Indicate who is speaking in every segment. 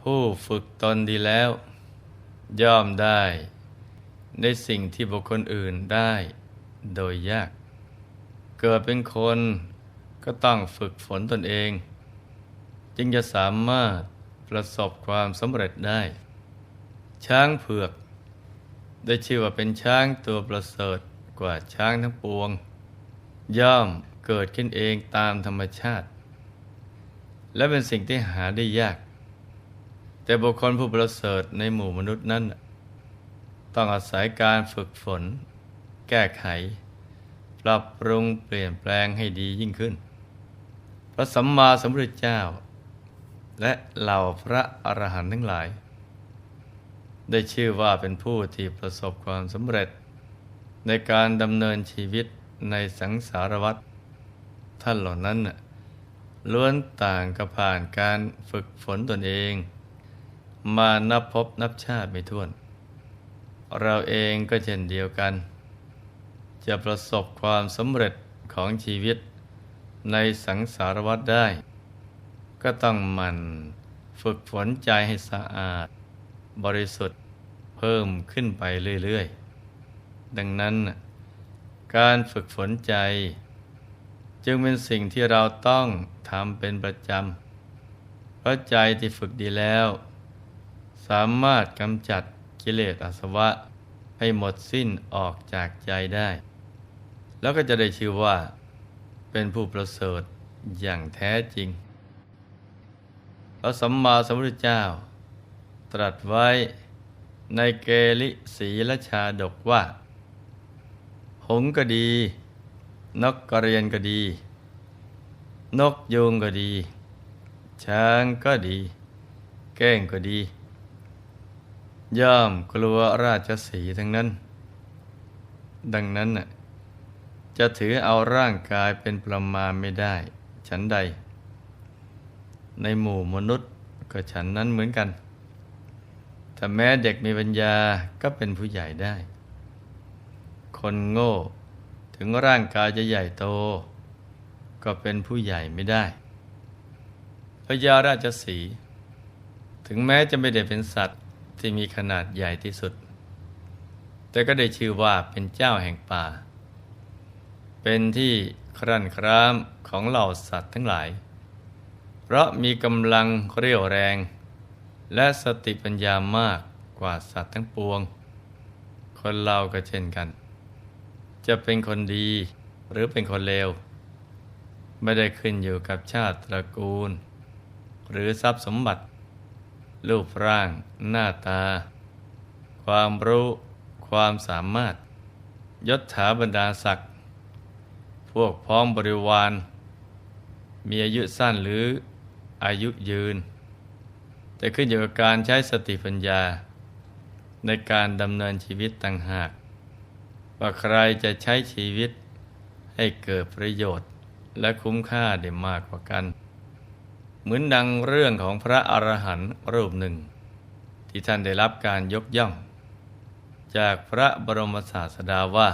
Speaker 1: ผู้ฝึกตนดีแล้ว ย่อมได้ในสิ่งที่บุคคลอื่นได้โดยยาก เกิดเป็นคนก็ต้องฝึกฝนตนเอง จึงจะสามารถประสบความสำเร็จได้ ช้างเผือก ได้ชื่อว่าเป็นช้างตัวประเสริฐกว่าช้างทั้งปวง ย่อมเกิดขึ้นเองตามธรรมชาติ และเป็นสิ่งที่หาได้ยาก แต่บุคคลผู้ประเสริฐในหมู่มนุษย์นั้น ต้องอาศัยการฝึกฝน แก้ไข ปรับปรุงเปลี่ยนแปลงให้ดียิ่งขึ้น พระสัมมาสัมพุทธเจ้า และเหล่าพระอรหันต์ทั้งหลาย ได้ชื่อว่าเป็นผู้ที่ประสบความสำเร็จ ในการดำเนินชีวิตในสังสารวัฏท่านเหล่านั้นล้วนต่างกับผ่านการฝึกฝนตนเอง มานับพบนับชาติไม่ถ้วน เราเองก็เช่นเดียวกัน จะประสบความสำเร็จของชีวิตในสังสารวัฏได้ ก็ต้องมันฝึกฝนใจให้สะอาด บริสุทธิ์เพิ่มขึ้นไปเรื่อย ๆ ดังนั้น การฝึกฝนใจ จึงเป็นสิ่งที่เราต้องทำเป็นประจำเพราะใจที่ฝึกดีแล้ว สามารถกำจัดกิเลสอาสวะให้หมดสิ้นออกจากใจได้ แล้วก็จะได้ชื่อว่า เป็นผู้ประเสริฐอย่างแท้จริง พระสัมมาสัมพุทธเจ้า ตรัสไว้ในเกลิศีลชาดกว่า หงก็ดี นกกระเรียนก็ดี นกยูงก็ดี ช้างก็ดี แก้งก็ดี ย่อมกลัวราชสีทั้งนั้น ดังนั้นน่ะจะถือเอาร่างกายเป็นประมาณไม่ได้ ฉันใด ในหมู่มนุษย์ก็ฉันนั้นเหมือนกัน แต่แม้เด็กมีปัญญาก็เป็นผู้ใหญ่ได้ คนโง่ถึงร่างกายจะใหญ่โต ก็เป็นผู้ใหญ่ไม่ได้พญาราชสี ถึงแม้จะไม่ได้เป็นสัตว์ ที่มีขนาดใหญ่ที่สุด แต่ก็ได้ชื่อว่าเป็นเจ้าแห่งป่า เป็นที่ครั่นครามของเหล่าสัตว์ทั้งหลาย เพราะมีกำลังเรี่ยวแรง และสติปัญญามากกว่าสัตว์ทั้งปวง คนเราก็เช่นกัน จะเป็นคนดีหรือเป็นคนเลว ไม่ได้ขึ้นอยู่กับชาติตระกูล หรือทรัพย์สมบัติ รูปร่าง หน้าตา ความรู้ ความสามารถ ยศถาบรรดาศักดิ์พวกพ้องบริวาร มีอายุสั้นหรืออายุยืน แต่ขึ้นอยู่กับการใช้สติปัญญา ในการดำเนินชีวิตต่างหาก ว่าใครจะใช้ชีวิตให้เกิดประโยชน์และคุ้มค่าได้มากกว่ากัน เหมือนดังเรื่องของพระอรหันต์รูปหนึ่ง ที่ท่านได้รับการยกย่อง จากพระบรมศาสดาว่า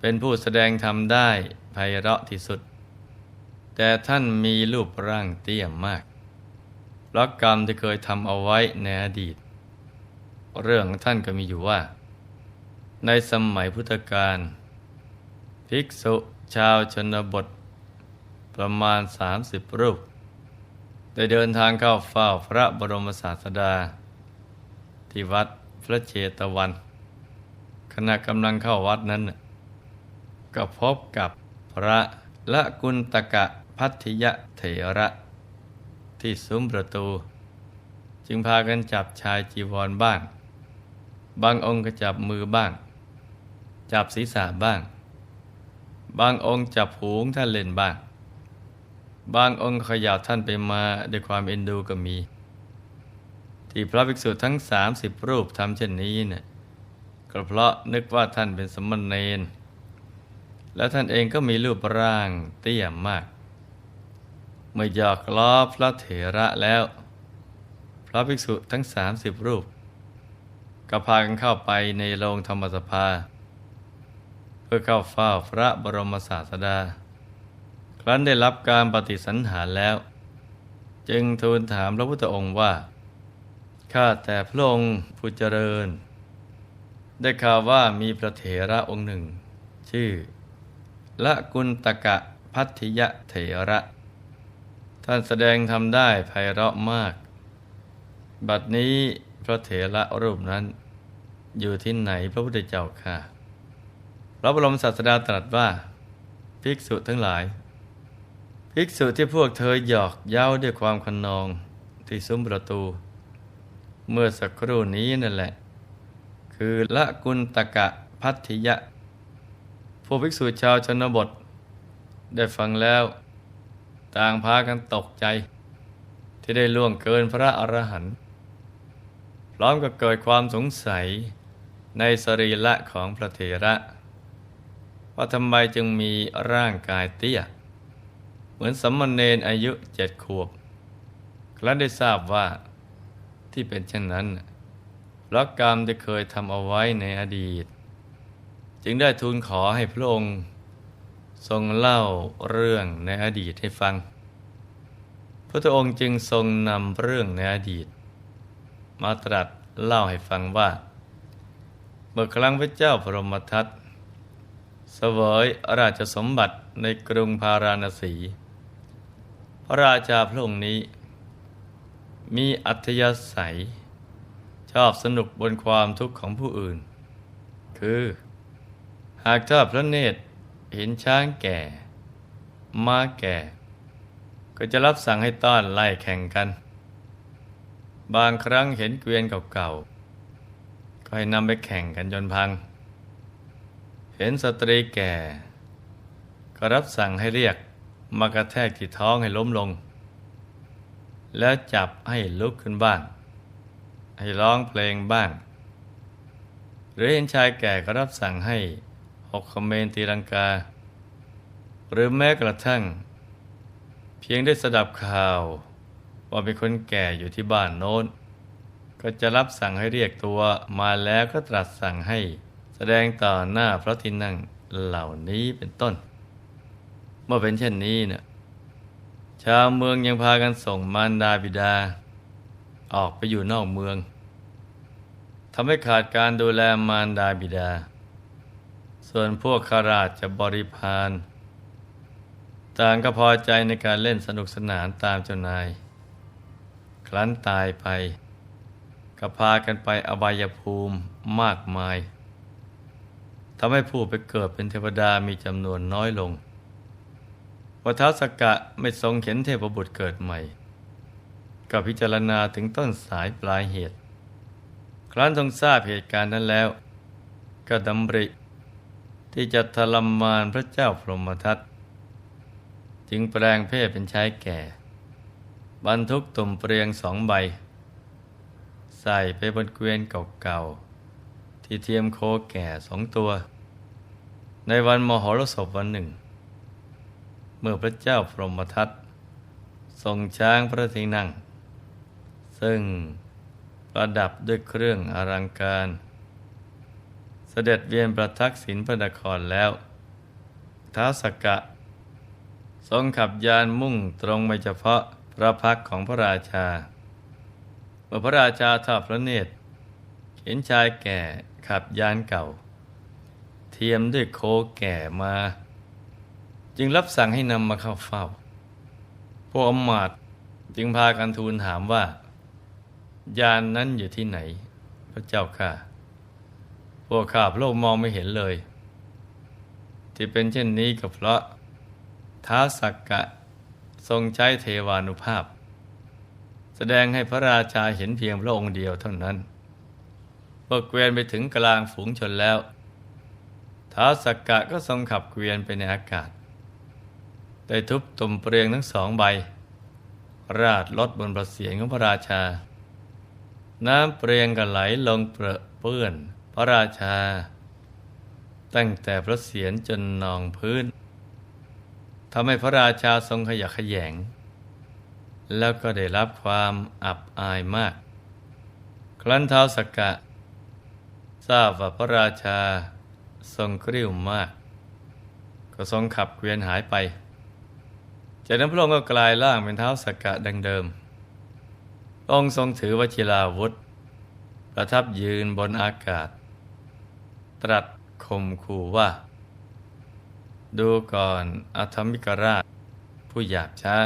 Speaker 1: เป็นผู้แสดงธรรมได้ไพเราะที่สุด แต่ท่านมีรูปร่างเตี้ยมากเพราะกรรมที่เคยทำเอาไว้ในอดีต เรื่องของท่านก็มีอยู่ว่า ในสมัยพุทธกาลภิกษุชาวชนบทประมาณ 30 รูป ได้เดินทางเข้าเฝ้าพระบรมศาสดา ที่วัดพระเชตวัน ขณะกำลังเข้าวัดนั้น ก็พบกับพระละกุณตกะพัทยเถระ ที่ซุ้มประตู จึงพากันจับชายจีวรบ้าง บางองค์ก็จับมือบ้าง จับศีรษะบ้าง บางองค์จับหูท่านเล่นบ้าง บางองค์ขยับท่านไปมาด้วยความเอ็นดูก็มี ที่พระภิกษุทั้งสามสิบรูปทำเช่นนี้เนี่ยก็เพราะนึกว่าท่านเป็นสมณเณรและท่านเองก็มีรูปร่างเตี้ยมาก เมื่อหยอกล้อพระเถระแล้ว พระภิกษุทั้งสามสิบรูป ก็พากันเข้าไปในโรงธรรมสภา เพื่อเข้าเฝ้าพระบรมศาสดา ครั้นได้รับการปฏิสันหารแล้ว จึงทูลถามพระพุทธองค์ว่า ข้าแต่พระองค์ผู้เจริญ ได้ข่าวว่ามีพระเถระองค์หนึ่ง ชื่อละกุณตกะพัทธิยะเถระ ท่านแสดงทำได้ไพเราะมาก บัดนี้พระเถระรูปนั้น อยู่ที่ไหนพระพุทธเจ้าค่ะพระบรมศาสดาตรัสว่า ภิกษุทั้งหลาย ภิกษุที่พวกเธอหยอกเย้าด้วยความคนนอง ที่ซุ้มประตู เมื่อสักครู่นี้นั่นแหละ คือละกุณตกะพัทธิยะพวกภิกษุชาวชนบท ได้ฟังแล้ว ต่างพากันตกใจ ที่ได้ล่วงเกินพระอรหันต์พร้อมกับเกิดความสงสัยในสรีระของพระเถระ ว่าทำไมจึงมีร่างกายเตี้ย มือนสมณเณรอายุเจ็ดขวบครั้นได้ทราบว่าที่เป็นเช่นนั้นเพราะกรรมที่เคยทำเอาไว้ในอดีต จึงได้ทูลขอให้พระองค์ทรงเล่าเรื่องในอดีตให้ฟัง พระองค์จึงทรงนำเรื่องในอดีต มาตรัสเล่าให้ฟังว่า เมื่อครั้งพระเจ้าพรหมทัตเสวยราชสมบัติในกรุงพาราณสี ระราชาพระองค์นี้ มีอัธยาศัย ชอบสนุกบนความทุกข์ของผู้อื่น คือ หากทอดพระเนตรเห็นช้างแก่ ม้าแก่ ก็จะรับสั่งให้ต้อนไล่แข่งกัน บางครั้งเห็นเกวียนเก่าๆ ก็ให้นำไปแข่งกันจนพัง เห็นสตรีแก่ ก็รับสั่งให้เรียก มากระแทกที่ท้องให้ล้มลง แล้วจับให้ลุกขึ้นบ้าง ให้ร้องเพลงบ้าง หรือเห็นชายแก่ก็รับสั่งให้หกคเมนตีลังกา หรือแม้กระทั่ง เพียงได้สดับข่าว ว่าเป็นคนแก่อยู่ที่บ้านโน้น ก็จะรับสั่งให้เรียกตัวมาแล้วก็ตรัสสั่งให้แสดงต่อหน้าพระทินั่งเหล่านี้เป็นต้น เมื่อเป็นเช่นนี้เนี่ยชาวเมืองยังพากันส่งมารดาบิดา ออกไปอยู่นอกเมืองทำให้ขาดการดูแลมารดาบิดา ส่วนพวกข้าราชบริพารต่างก็พอใจในการเล่นสนุกสนานตามเจ้านาย ครั้นตายไป ก็พากันไปอบายภูมิมากมายทำให้ผู้ไปเกิดเป็นเทวดามีจำนวนน้อยลง วัฏสกะไม่ทรงเข็นเทพบุตรเกิดใหม่ ก็พิจารณาถึงต้นสายปลายเหตุ ครั้นทรงทราบเหตุการณ์นั้นแล้ว ก็ดำริ ที่จะทรมานพระเจ้าพรหมทัตจึงแปลงเพศเป็นชายแก่ บรรทุกตุ่มเปรียงสองใบ ใส่ไปบนเกวียนเก่าๆที่เทียมโคแก่สองตัว ในวันมหรสพวันหนึ่ง เมื่อพระเจ้าพรหมทัตทรงช้างพระที่นั่ง ซึ่งประดับด้วยเครื่องอลังการ เสด็จเวียนประทักษิณพระนครแล้วท้าสกกะ ทรงขับยานมุ่งตรงไปเฉพาะพระพักของพระราชา เมื่อพระราชาทอดพระเนตร เห็นชายแก่ขับยานเก่า เทียมด้วยโคแก่มา จึงรับสั่งให้นำมาเข้าเฝ้า พวกอมาตจึงพากันทูลถามว่า ยานนั้นอยู่ที่ไหน พระเจ้าค่ะ พวกข้าพระองค์มองไม่เห็นเลย ที่เป็นเช่นนี้ก็เพราะท้าสักกะทรงใช้เทวานุภาพ แสดงให้พระราชาเห็นเพียงพระองค์เดียวเท่านั้นเมื่อเกวียนไปถึงกลางฝูงชนแล้วท้าสักกะก็ทรงขับเกวียนไปในอากาศ ได้ทุบตุ่มเปลียงทั้งสองใบ ราดลดบนประเสียงของพระราชา น้ำเปลียงก็ไหลลงเปรอะเปื้อน พระราชา ตั้งแต่พระเสียรจนนองพื้นทำให้พระราชาทรงขยักขยง แล้วก็ได้รับความอับอายมาก ครั้นเท้าสกกะ ทราบว่าพระราชาทรงกริ้วมาก ก็ทรงขับเกวียนหายไป จากนั้นพระองค์ก็กลายร่างเป็นเท้าสกกะดังเดิม องค์ทรงถือวชิราวุธ ประทับยืนบนอากาศ ตรัสคมขู่ว่า ดูก่อนอธรรมิกราช ผู้หยาบช้า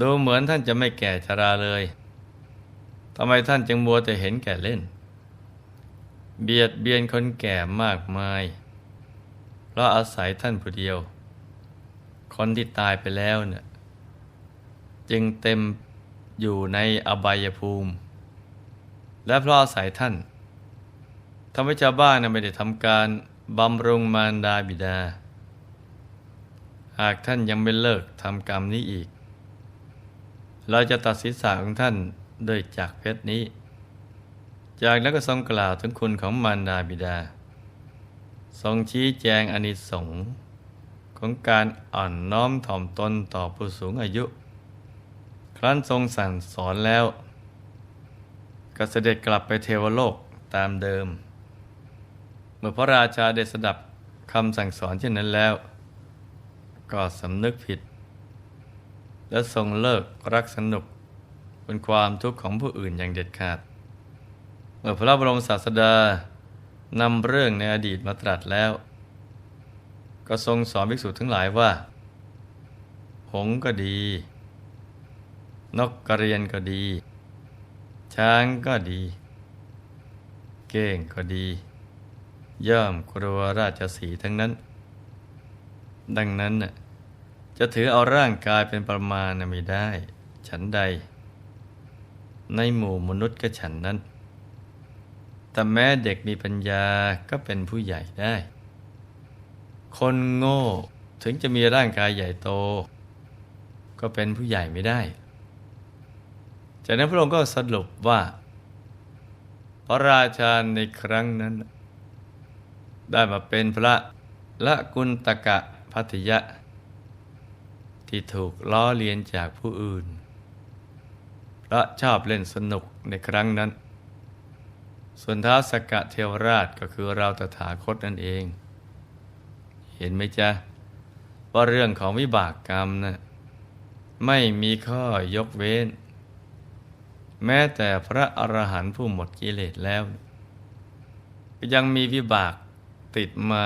Speaker 1: ดูเหมือนท่านจะไม่แก่ชราเลยทำไมท่านจึงมัวแต่เห็นแก่เล่น เบียดเบียนคนแก่มากมาย เพราะอาศัยท่านผู้เดียว คนที่ตายไปแล้วเนี่ยจึงเต็มอยู่ในอบายภูมิ และเพราะอาศัยท่านทำให้ชาวบ้านไม่ได้ทำการบำรุงมารดาบิดา หากท่านยังไม่เลิกทำกรรมนี้อีก เราจะตัดศีรษะของท่านด้วยจากเพชรนี้ จากนั้นก็ทรงกล่าวถึงคุณของมารดาบิดา ทรงชี้แจงอนิสงส์ ของการอ่อนน้อมถ่อมตนต่อผู้สูงอายุ ครั้นทรงสั่งสอนแล้ว ก็เสด็จกลับไปเทวโลกตามเดิม เมื่อพระราชาได้สดับคำสั่งสอนเช่นนั้นแล้ว ก็สำนึกผิด และทรงเลิกรักสนุกเป็นความทุกข์ของผู้อื่นอย่างเด็ดขาด เมื่อพระบรมศาสดานำเรื่องในอดีตมาตรัสแล้ว ก็ทรงสอนภิกษุทั้งหลายว่า หงก็ดี นกกระเรียนก็ดี ช้างก็ดี เก้งก็ดี ย่อมกลัวราชสีทั้งนั้น ดังนั้นจะถือเอาร่างกายเป็นประมาณไม่ได้ ฉันใด ในหมู่มนุษย์ก็ฉันนั้น แต่แม้เด็กมีปัญญาก็เป็นผู้ใหญ่ได้ คนโง่ถึงจะมีร่างกายใหญ่โต ก็เป็นผู้ใหญ่ไม่ได้ จากนั้นพระองค์ก็สรุปว่า พระราชาในครั้งนั้น ได้มาเป็นพระละกุณตกะพัทยะ ที่ถูกล้อเลียนจากผู้อื่นพระชอบเล่นสนุกในครั้งนั้น ส่วนท้าสกะเทวราชก็คือเราตถาคตนั่นเอง เห็นไหมจ๊ะ ว่าเรื่องของวิบากกรรมนะ่ะไม่มีข้อยกเว้น แม้แต่พระอรหันต์ผู้หมดกิเลสแล้วก็ยังมีวิบากติดมา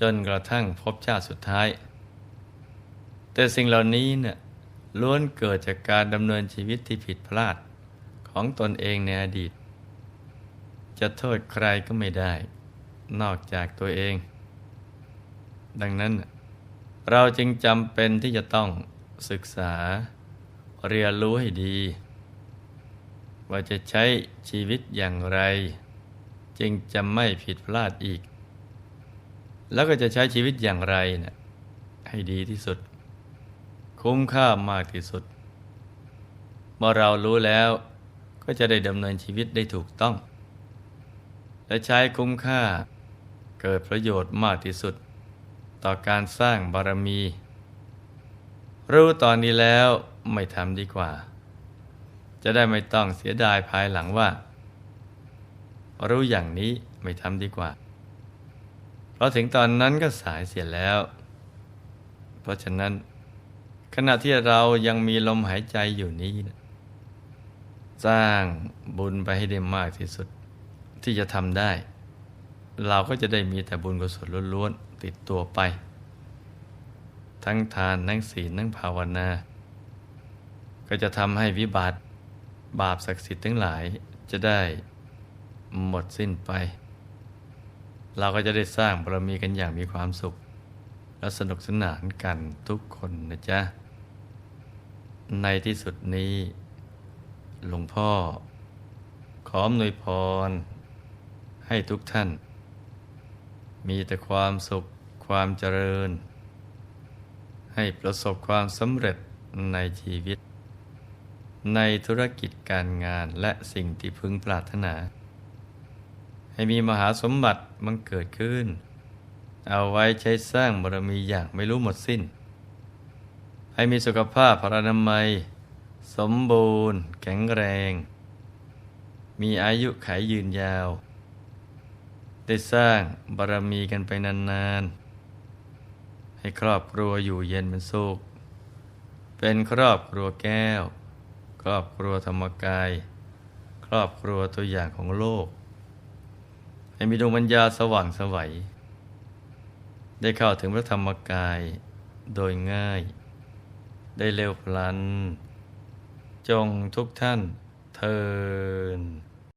Speaker 1: จนกระทั่งพบชาติสุดท้าย แต่สิ่งเหล่านี้เนะี่ยล้วนเกิดจากการดำเนินชีวิตที่ผิดพลาดของตนเองในอดีต จะโทษใครก็ไม่ได้ นอกจากตัวเอง ดังนั้น เราจึงจำเป็นที่จะต้องศึกษาเรียนรู้ให้ดี ว่าจะใช้ชีวิตอย่างไร จึงจะไม่ผิดพลาดอีก แล้วก็จะใช้ชีวิตอย่างไรนะให้ดีที่สุด คุ้มค่ามากที่สุด เมื่อเรารู้แล้วก็จะได้ดำเนินชีวิตได้ถูกต้อง และใช้คุ้มค่าเกิดประโยชน์มากที่สุด ต่อการสร้างบารมี รู้ตอนนี้แล้วไม่ทำดีกว่า จะได้ไม่ต้องเสียดายภายหลังว่า รู้อย่างนี้ไม่ทำดีกว่า เพราะถึงตอนนั้นก็สายเสียแล้ว เพราะฉะนั้น ขณะที่เรายังมีลมหายใจอยู่นี้ สร้างบุญไปให้ได้มากที่สุดที่จะทำได้ เราก็จะได้มีแต่บุญกุศลล้วนๆติดตัวไป ทั้งทานทั้งศีลทั้งภาวนา ก็จะทำให้วิบัติบาปศักดิ์สิทธิ์ทั้งหลายจะได้หมดสิ้นไป เราก็จะได้สร้างบารมีกันอย่างมีความสุข และสนุกสนานกันทุกคนนะจ๊ะ ในที่สุดนี้ หลวงพ่อ ขออนวยพร ให้ทุกท่าน มีแต่ความสุขความเจริญ ให้ประสบความสำเร็จในชีวิต ในธุรกิจการงานและสิ่งที่พึงปรารถนา ให้มีมหาสมบัติมันเกิดขึ้น เอาไว้ใช้สร้างบารมีอย่างไม่รู้หมดสิ้น ให้มีสุขภาพพรานามัย สมบูรณ์ แข็งแรง มีอายุขายยืนยาว ได้สร้างบารมีกันไปนานๆ ให้ครอบครัวอยู่เย็นเป็นสุข เป็นครอบครัวแก้ว ครอบครัวธรรมกาย ครอบครัวตัวอย่างของโลก ให้มีดวงปัญญาสว่างสวัย ได้เข้าถึงพระธรรมกายโดยง่าย ได้เร็วพลัน จงทุกท่านเทิน